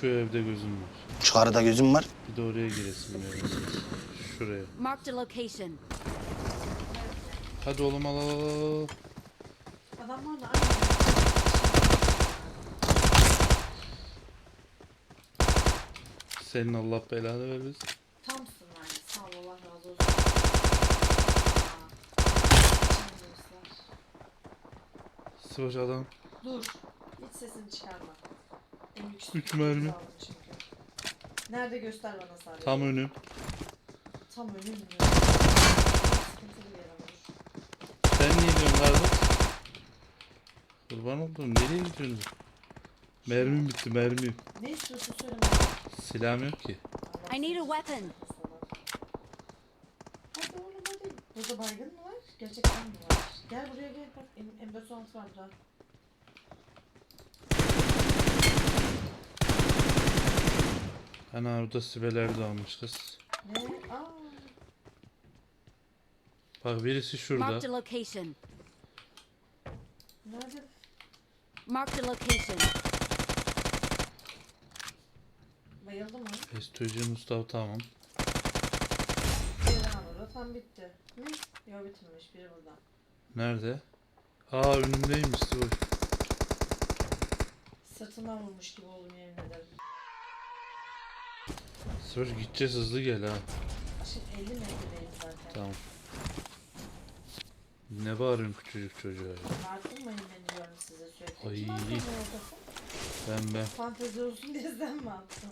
Şu evde gözüm var. Şu karıda gözüm var. Bir de oraya giresim ya. Şuraya. Marked a location. Hadi oğlum al al al, al. Adamlar da Senin Allah belanı vermesin. Tamsın yani. Sağ ol Allah razı olsun. Aa. Adam. Dur. Hiç sesini çıkarma. En yüksek Üç mermi. aldım çünkü. Nerede göster bana sadece. Tam önüm. Tam önüm mü? Sıkıntılı yer. Sen niye diyorsun kardeş? Kurban oldum. Nereye gidiyorsun? Mermim bitti mermim. Ne istiyorsun söyle Silahım yok ki. bana. I need a weapon. Hadi oğlum hadi. Burada baygın mı var? Gerçekten mi var? Gel buraya gel bak. M- M4 var burada. Ana orada Sibeler de almış kız. Ne? Aa. Bak birisi Marked şurada. a location. Nerede? Marked a location. Bayıldı mı? Estoji Mustafa tamam. Biri daha burada. Tam bitti. Hı? Yok bitmemiş. Biri burada. Nerede? Aa önümdeymiş Sıvaş. Sırtından vurmuş gibi oldum yemin ederim. Sıvaş gideceğiz hızlı gel ha. Şimdi 50 metredeyim zaten. Tamam. Ne bağırıyorsun küçücük çocuğa ya? Artırmayın beni diyorum size sürekli. Ay. Kim attı bu ortası? Ben ben. Fantezi olsun diye sen mi attın?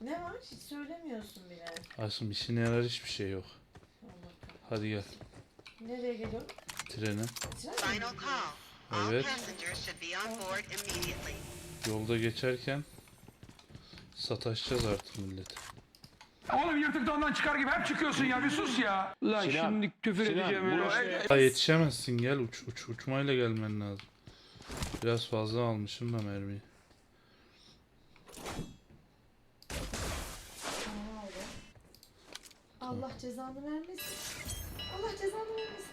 Ne var? Hiç söylemiyorsun bile. Aşkım işine yarar hiçbir şey yok. Allah kahretsin. Hadi gel. Nereye geliyorum? Trene. Tren mi Final call. All Evet. passengers should be on board immediately. Yolda geçerken sataşacağız artık millet. Oğlum yırtık dondan çıkar gibi hep çıkıyorsun ya bir sus ya. Lan şimdi küfür edeceğim öyle. Ha yetişemezsin gel uç, uç uçmayla gelmen lazım. Biraz fazla almışım da mermiyi. Allah cezanı vermesin. Allah cezanı vermesin.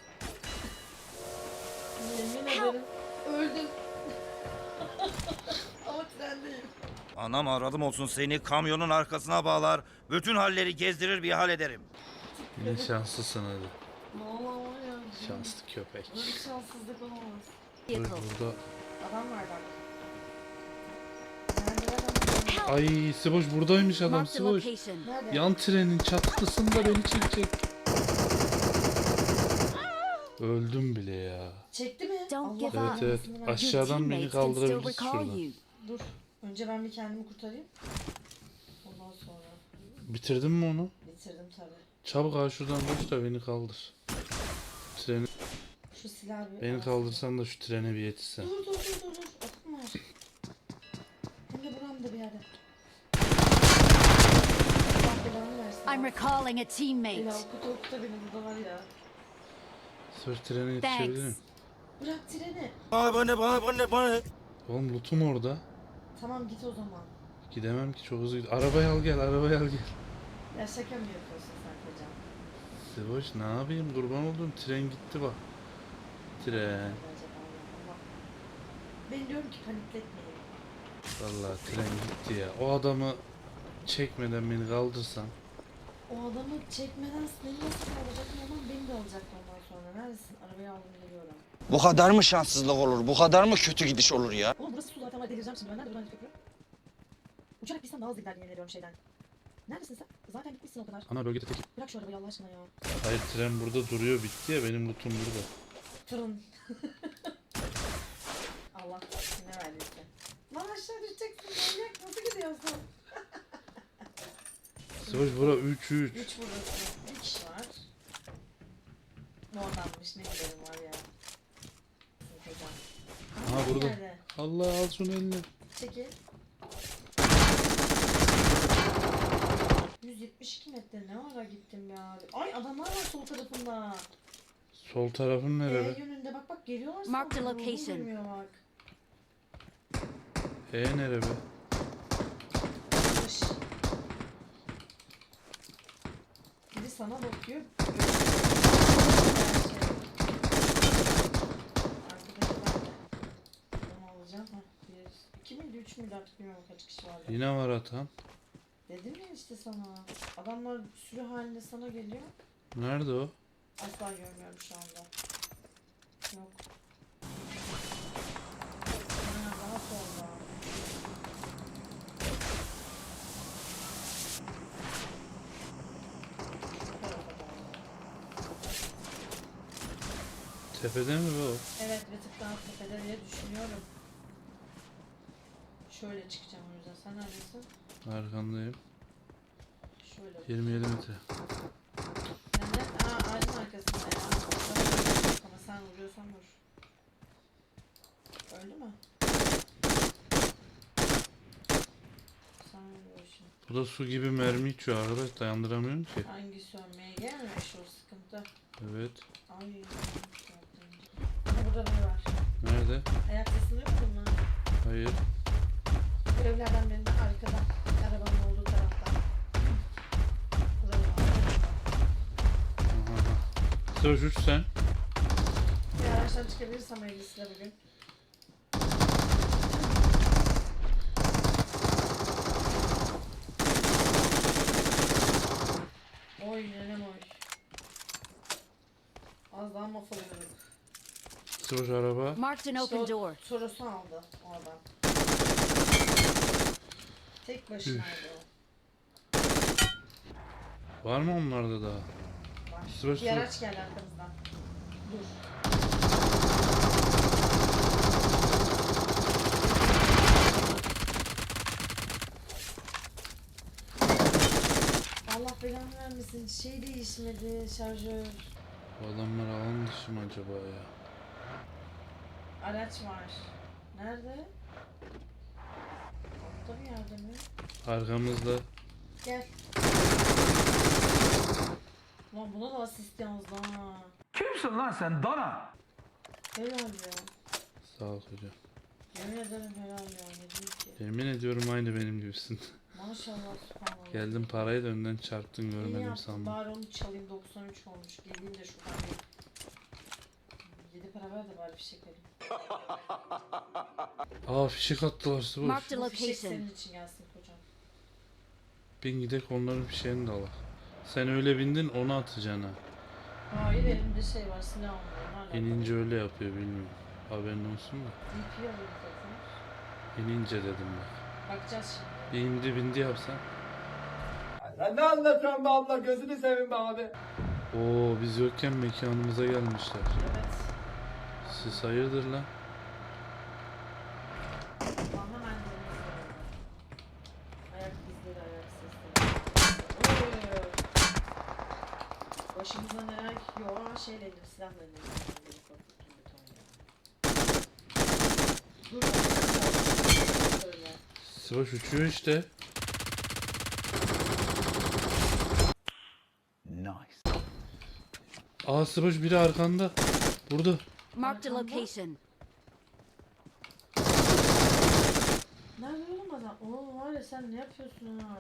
Yemin ederim öldüm. Ama trendeyim. Anam aradım olsun seni kamyonun arkasına bağlar. Bütün halleri gezdirir bir hal ederim. Yine şanslısın hadi. Valla var ya. Şanslı köpek. Böyle şanssızlık olamaz. Dur burada. Adam var bak. Nerede adam? Ay Siboş buradaymış adam Marked a Siboş. location. Nerede? Yan trenin çatısında beni çekecek. Öldüm bile ya. Çekti mi? Don't give Evet up. evet. Your aşağıdan beni teammates can still kaldırabiliriz recall şuradan. you. Dur. Önce ben bir kendimi kurtarayım. Ondan sonra Bitirdin mi onu? bitirdim tabi. Çabuk ha şuradan boş da beni kaldır. Treni, Şu silahı bir... beni kaldırsan da şu trene bir yetişsen. Dur dur dur dur dur. Atım var. Hem de buramda bir yerde. Allah belanı versin. I'm recalling a Ya teammate. okuta okuta benim burada var ya. Sıfır trene yetişebilir miyim? Bırak treni. Bana bana bana bana bana. Oğlum lootum orada. Tamam git o zaman. Gidemem ki çok hızlı. Arabayı al gel, arabayı al gel. Ya şaka mı yapıyorsun sen kocam? Siboş ne yapayım kurban oldum. Tren gitti bak. Tren. Acaba Allah. Ben diyorum ki panikletmeyin. Vallahi tren gitti ya. O adamı çekmeden beni kaldırsan. O adamı çekmeden seni nasıl alacaksın adam beni de alacaktı ondan sonra. Neredesin? Arabayı aldım geliyorum. Bu kadar mı şanssızlık olur? Bu kadar mı kötü gidiş olur ya? Oğlum burası su zaten var delireceğim şimdi. Ben nerede buradan köprü? Uçarak gitsem daha hızlı giderdim yemin ediyorum şeyden. Neredesin sen? Zaten gitmişsin o kadar. Ana bölgede tek. Bırak şu arabayı Allah aşkına ya. Hayır tren burada duruyor bitti ya benim lootum burada. Tırın. Allah ne verdiyse. Lan aşağı düşeceksin manyak nasıl gidiyorsun? Siboş bura 3 3. Üç burası. Bir kişi var. Mordanmış ne giderim var ya. Hocam. Aha, burada. Nerede? Allah al şunu eline. Çekil. 172 metre ne ara gittim ya. Ay adamlar var sol tarafında. Sol tarafın E nerede? yönünde bak bak geliyorlar. Mark the location. bak. E nere be? Dış. Biri sana bakıyor. Arkadaşı ben de. Bunu alacağım. Ha, bir, iki miydi miydi 3 müydü artık bilmiyorum kaç kişi vardı. Yine var atan. Dedim ya işte sana. Adamlar sürü halinde sana geliyor. Nerede o? Asla görmüyorum şu anda. Yok. Ha, daha sonra. Şu tarafa doğru. Tepede mi bu? Evet bir tık daha tepede diye düşünüyorum. Şöyle çıkacağım o yüzden. Sen neredesin? Arkandayım. Şöyle. 27 metre. Nerede? Aa ağacın arkasında ya. Ben Ama sen vuruyorsan vur. Öldü mü? Sen vuruyorsun. Bu da su gibi mermi içiyor arkadaş dayandıramıyorum ki. Hangi sönmeye gelmemiş o sıkıntı. Evet. Ay. Burada var. Nerede? Ayak sesini duymadın mı? Hayır. Görevlerden birinde arkada. Arabanın olduğu tarafta. Var. Aha. Sen. Bir araçtan çıkabilirsem hayırlısıyla bugün. Oy nenem oy. Az daha mahvoluyorduk. Sıra uç araba. Marked an open door. Sorusu aldı oradan. Tek başınaydı o. Var mı onlarda daha? Var. Sıra Bir sıra. araç geldi arkamızdan. Dur. Allah belanı vermesin. Şey değişmedi şarjör. Bu adamlar alan dışı mı acaba ya? Araç var. Nerede? Altta bir yerde mi? Arkamızda. Gel. Lan buna da asist yalnız ha. Kimsin lan sen dana? Helal ya. Sağ ol hocam. Yemin ederim helal ya. Ne diyeyim ki. Yemin ediyorum aynı benim gibisin. Maşallah subhanallah. Geldim parayı da önden çarptın İyi görmedim yaptın. sandım. Bari onu çalayım 93 olmuş. Geleyim de şuradan bir 7 para ver de bari fişek alayım. Aa fişek attılar Sıvoş. Marked a Bu fişek location. senin için gelsin kocam. Bin gidek onların fişeğini de alak. Sen öyle bindin onu atacaksın ha. Hayır elimde şey var silah almıyorum. Hala. İnince öyle yapıyor bilmiyorum. Haberin olsun da. DP alayım zaten. İnince dedim bak. Bakacağız şimdi. Bir indi bindi yapsan. Sen ne anlatıyorsun be abla gözünü seveyim be abi. Oo biz yokken mekanımıza gelmişler. Evet. Siz hayırdır lan? Başımıza neler yok ama şeyle ilgili silahla tane. Dur. Sıvoş uçuyor işte. Nice. Aa Sıvoş biri arkanda. Burada. Marked a location. Nerede oğlum adam? Oğlum var ya sen ne yapıyorsun ha?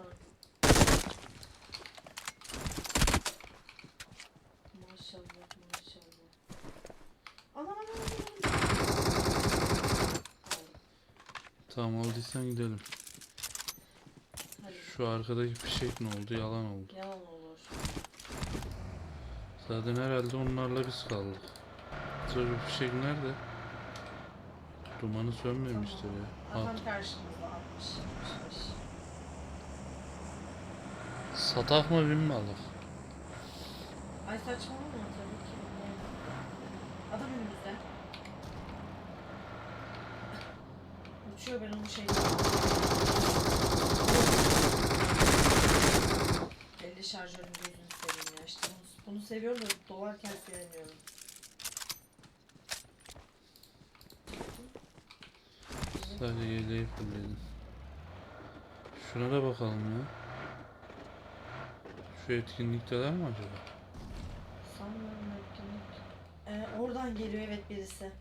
Maşallah maşallah. Aman aman. aman. Tamam aldıysan gidelim. Hadi Şu arkadaki fişek ne oldu? Yalan oldu. yalan olur. Zaten herhalde onlarla biz kaldık. Bu fişek nerede? Dumanı sönmemiştir ya. Adam At. karşımızda 60 65. Satak mı bin mi alak? Ay saçmalama tabii ki. Adam önümüzde. Uçuyor ben onu şey. 50 şarjörün gözünü seveyim ya. İşte bunu, bunu seviyorum da dolarken sevmiyorum. Sadece yeleği fulledim. Şuna da bakalım ya. Şu etkinlikteler mi acaba? Sanmıyorum etkinlik. Ee, oradan geliyor evet birisi.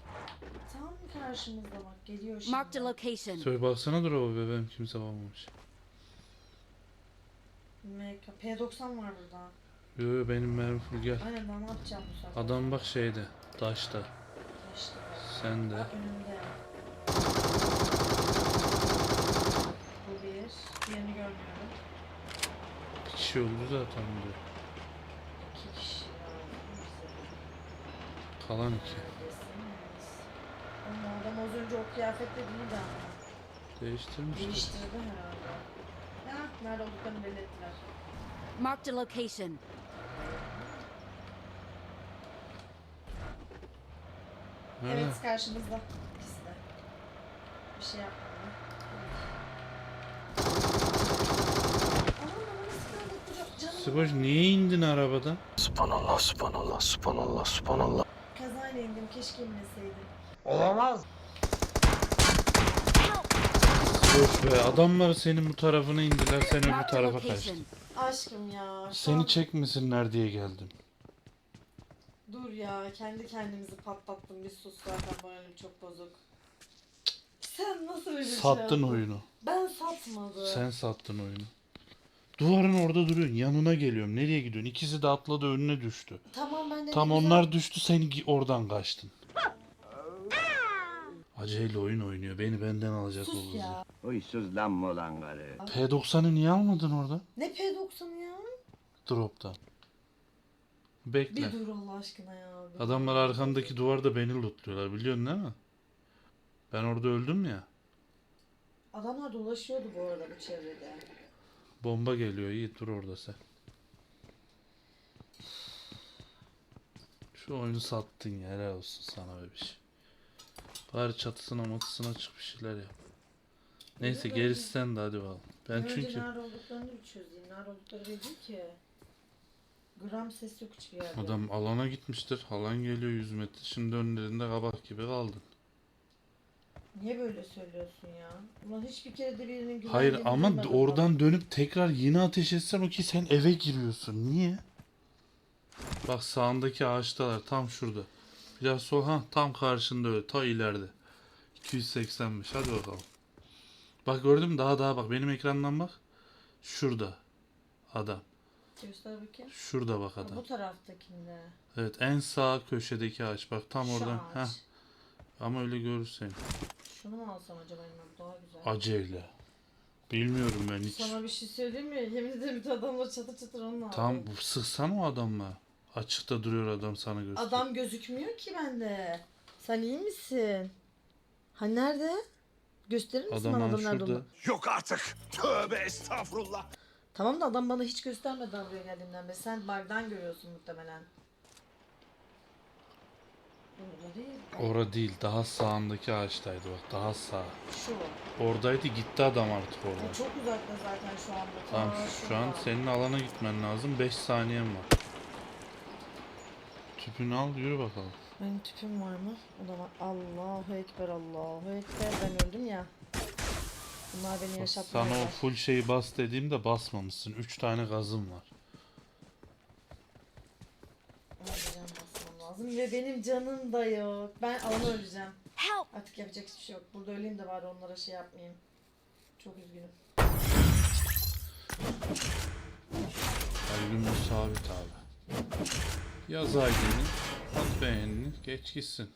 Tam karşımızda bak geliyor şimdi. Marked a location. Söyle baksana dur o bebeğim kimse bakmamış. MK. P90 var burada. Yo yo benim mermi full gel. Aynen ben ne yapacağım bu sefer? Adam bak şeyde. Taşta. İşte. Sen de. Önümde. olabilir. Yerini görmüyorum. İki kişi öldü zaten diyor. İki kişi. Kalan iki. Ama adam az önce o kıyafetle bunu da Değiştirmişler. değiştirdi herhalde. Ha, nerede olduklarını belirttiler. Marked a location. Nerede? Evet karşımızda. İkisi. Bir şey yapmadı. Siboş niye indin arabadan? Subhanallah, subhanallah, subhanallah, subhanallah. Kazayla indim keşke inmeseydim. Siboş be adamlar senin bu tarafına indiler sen öbür tarafa kaçtın. Aşkım ya. şu Seni çekmesinler diye geldim. Dur ya kendi kendimizi patlattım bir sus zaten moralim çok bozuk. Sen nasıl öyle bir şey Sattın yaptın? oyunu. Ben satmadım. Sen sattın oyunu. Duvarın orada duruyorsun. Yanına geliyorum. Nereye gidiyorsun? İkisi de atladı önüne düştü. Tamam ben de Tam ne güzel- onlar düştü sen gi- oradan kaçtın. Acele oyun oynuyor. Beni benden alacak o Sus kızı. ya. Huysuzlanma ulan karı. P90'ı niye almadın orada? Ne P90 ya? Drop'tan. Bir Bekle. dur Allah aşkına ya. Bir Adamlar dur. arkandaki duvarda beni lootluyorlar. Biliyorsun değil mi? Ben orada öldüm ya. Adamlar dolaşıyordu bu arada bu çevrede. Bomba geliyor. İyi dur orada sen. Şu oyunu sattın ya. Helal olsun sana bebiş. Bari çatısına matısına çık bir şeyler yap. Neyse ben- gerisi sen de hadi bakalım. Ben Önce çünkü nerede olduklarını bir çözeyim. Nerede oldukları değil ki. Gram ses yok hiçbir yerde. adam alana gitmiştir. Alan geliyor 100 metre. Şimdi önlerinde kabak gibi kaldın. Niye böyle söylüyorsun ya? Ulan hiçbir kere de birinin güvenliğini Hayır ama duymadım oradan dönüp tekrar yine ateş etsen o ki sen eve giriyorsun. Niye? Bak sağındaki ağaçtalar tam şurada. Biraz sol ha tam karşında öyle ta ileride. 285 hadi bakalım. Bak gördün mü daha daha bak benim ekrandan bak. Şurada adam. Göster bakayım. Şurada bak Ha, adam. Bu taraftakinde. Evet en sağ köşedeki ağaç bak tam Şu oradan. ağaç. Heh. Ama öyle görürsen. Şunu mu alsam acaba elime? Daha güzel. Acele. Bilmiyorum ben hiç. Sana bir şey söyleyeyim mi? Yemin ederim bir adamla çatır çatır onunla Tam aldım. sıksana o adamla. Açıkta duruyor adam sana gösteriyor. Adam gözükmüyor ki bende. Sen iyi misin? Ha nerede? Gösterir misin Adam bana adam nerede şurada. olduğunu? Yok artık. Tövbe estağfurullah. Tamam da adam bana hiç göstermedi buraya geldiğimden beri. Sen bug'dan görüyorsun muhtemelen. Burada değil. Daha sağındaki ağaçtaydı bak daha sağ. Şu. Oradaydı gitti adam artık O oradan. çok uzakta zaten şu anda. Tamam Ta şu an senin alana gitmen lazım 5 saniyen var. Tüpünü al yürü bakalım. Benim tüpüm var mı? O da var. Allahu Ekber, Allahu Ekber. Ben öldüm ya. Bunlar beni yaşatmıyor. sana o full şeyi bas dediğimde basmamışsın. 3 tane gazım var. Basmam lazım. Ve benim canım da yok. Ben alana öleceğim. Help! Artık yapacak hiçbir şey yok. Burada öleyim de bari onlara şey yapmayayım. Çok üzgünüm. Kalbim sabit abi. Yaz aydını, at beğenini, geç gitsin.